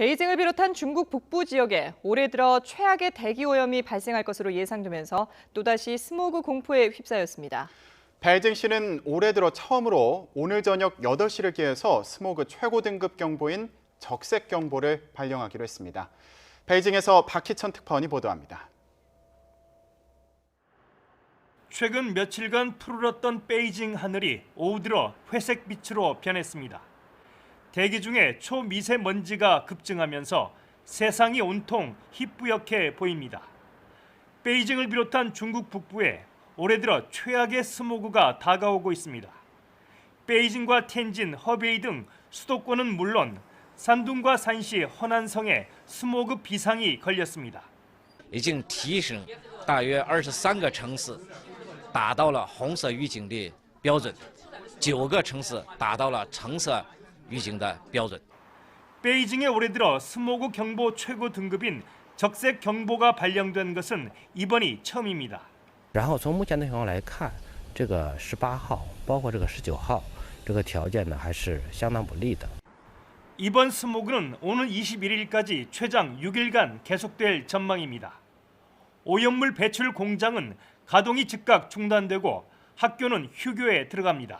베이징을 비롯한 중국 북부 지역에 올해 들어 최악의 대기 오염이 발생할 것으로 예상되면서 또다시 스모그 공포에 휩싸였습니다. 베이징 시는 올해 들어 처음으로 오늘 저녁 8시를 기해서 스모그 최고 등급 경보인 적색 경보를 발령하기로 했습니다. 베이징에서 박희천 특파원이 보도합니다. 최근 며칠간 푸르렀던 베이징 하늘이 오후 들어 회색 빛으로 변했습니다. 대기 중에 초미세먼지가 급증하면서 세상이 온통 희뿌옇게 보입니다. 베이징을 비롯한 중국 북부에 올해 들어 최악의 스모그가 다가오고 있습니다. 베이징과 텐진, 허베이 등 수도권은 물론 산둥과 산시, 허난성에 스모그 비상이 걸렸습니다. 已经提升大约二十三个城市达到了红色预警的标准，九个城市达到了橙色 预警的标准。 베이징에 올해 들어 스모그 경보 최고 등급인 적색 경보가 발령된 것은 이번이 처음입니다. 然后从目前的情况来看，这个十八号，包括这个十九号，这个条件呢还是相当不利的。 이번 스모그는 오는 21일까지 최장 6일간 계속될 전망입니다. 오염물 배출 공장은 가동이 즉각 중단되고 학교는 휴교에 들어갑니다.